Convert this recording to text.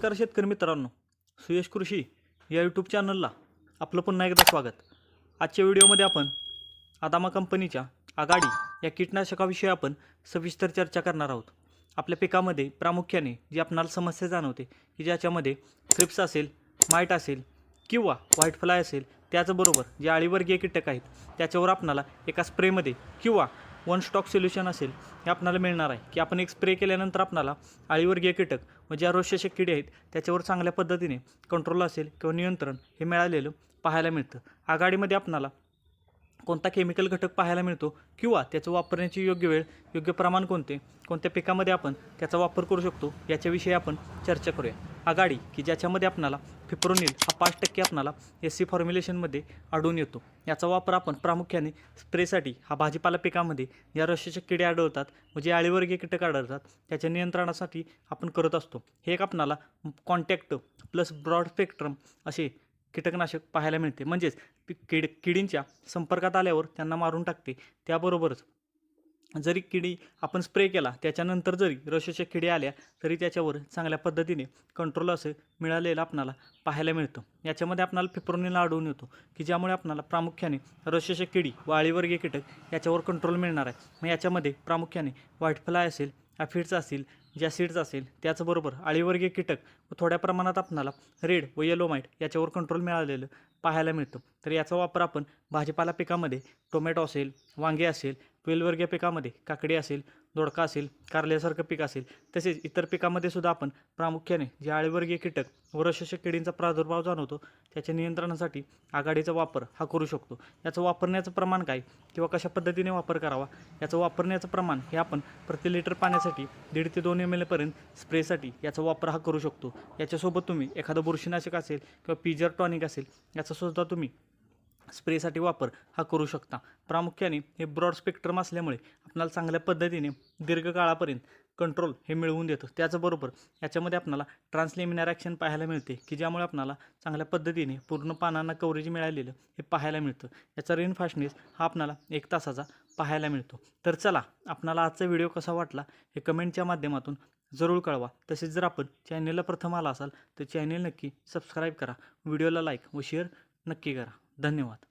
शेतकरी मित्रांनो सुयश कृषी या यूट्यूब चॅनलला आपलं पुन्हा एकदा स्वागत. आजच्या व्हिडिओमध्ये आपण आदामा कंपनीच्या आघाडी या कीटकनाशकाविषयी आपण सविस्तर चर्चा करणार आहोत. आपल्या पिकामध्ये प्रामुख्याने जी आपणाला समस्या जाणवते की ज्याच्यामध्ये क्रिप्स असेल माईट असेल किंवा व्हाईट फ्लाय असेल त्याचबरोबर जे आळीवर्गीय कीटक आहेत त्याच्यावर आपणाला एका स्प्रेमध्ये किंवा वन स्टॉक सोल्युशन असेल हे आपणाला मिळणार आहे. की आपण एक स्प्रे केल्यानंतर आपणाला आळीवर्गीय कीटक व ज्या रोगशोषक किडे आहेत त्याच्यावर चांगल्या पद्धतीने कंट्रोल असेल किंवा नियंत्रण हे मिळालेलं पाहायला मिळतं. आघाडीमध्ये आपणाला कोणता केमिकल घटक पाहायला मिळतो किंवा त्याचं वापरण्याची योग्य वेळ योग्य प्रमाण कोणते कोणत्या पिकामध्ये आपण त्याचा वापर करू शकतो याच्याविषयी आपण चर्चा करूया. आघाडी की ज्याच्यामध्ये आपणाला फिप्रोनिल हा पाच टक्के आपणाला एस सी फॉर्म्युलेशनमध्ये आढळून येतो. याचा वापर आपण प्रामुख्याने स्प्रेसाठी हा भाजीपाला पिकामध्ये ज्या रशाचे किडे आढळतात व जे आळीवर्गीय कीटक आढळतात त्याच्या नियंत्रणासाठी आपण करत असतो. हे एक आपणाला कॉन्टॅक्ट प्लस ब्रॉड स्पेक्ट्रम असे कीटकनाशक पाहायला मिळते. म्हणजेच पी- किड किडींच्या संपर्कात आल्यावर त्यांना मारून टाकते. त्याबरोबरच जरी किडी आपण स्प्रे केला त्याच्यानंतर जरी रशोच्या किडी आल्या तरी त्याच्यावर चांगल्या पद्धतीने कंट्रोल असं मिळालेलं आपणाला पाहायला मिळतं. याच्यामध्ये आपणाला फिप्रोनिल आढळून येतो की ज्यामुळे आपणाला प्रामुख्याने रशोच्या किडी वाळीवर्गीय कीटक याच्यावर कंट्रोल मिळणार आहे. मग याच्यामध्ये प्रामुख्याने व्हाईट फ्लाय असेल ॲफिड्स असतील जॅसिड्स असेल त्याचबरोबर आळीवर्गीय कीटक व थोड्या प्रमाणात आपणाला रेड व येलो माईट याच्यावर कंट्रोल मिळालेलं पाहायला मिळतं. तर याचा वापर आपण भाजीपाला पिकामध्ये टोमॅटो असेल वांगे असेल वेलवर्गीय पिकामध्ये काकडी असेल दोडका असेल कारल्यासारखं पीक असेल तसेच इतर पिकामध्ये सुद्धा आपण प्रामुख्याने जे आळीवर्गीय कीटक व रशोषक किडींचा प्रादुर्भाव जाणवतो त्याच्या नियंत्रणासाठी आघाडीचा वापर हा करू शकतो. याचं वापरण्याचं प्रमाण काय किंवा कशा पद्धतीने वापर करावा याचं वापरण्याचं प्रमाण हे आपण प्रति लिटर पाण्यासाठी दीड ते दोन दोन एम एलपर्यंत स्प्रेसाठी याचा वापर हा करू शकतो. याच्यासोबत तुम्ही एखादं बुरशीनाशक असेल किंवा पिजर टॉनिक असेल याचासुद्धा तुम्ही स्प्रेसाठी वापर हा करू शकता. प्रामुख्याने हे ब्रॉड स्पेक्ट्रम असल्यामुळे आपल्याला चांगल्या पद्धतीने दीर्घकाळापर्यंत कंट्रोल हे मिळवून देतं. त्याचबरोबर याच्यामध्ये आपल्याला ट्रान्सलेमिनार ॲक्शन पाहायला मिळते की ज्यामुळे आपल्याला चांगल्या पद्धतीने पूर्ण पानांना कव्हरेज मिळालेलं हे पाहायला मिळतं. याचा रेन फास्टनेस हा आपल्याला एक तासाचा पाहायला मिळतो. तर चला आपणाला आजचा व्हिडिओ कसा वाटला हे कमेंटच्या माध्यमातून जरूर कळवा. तसेच जर आपण चॅनेलला प्रथम आला असाल तर चॅनेल नक्की सबस्क्राईब करा. व्हिडिओला लाईक व शेअर नक्की करा. धन्यवाद.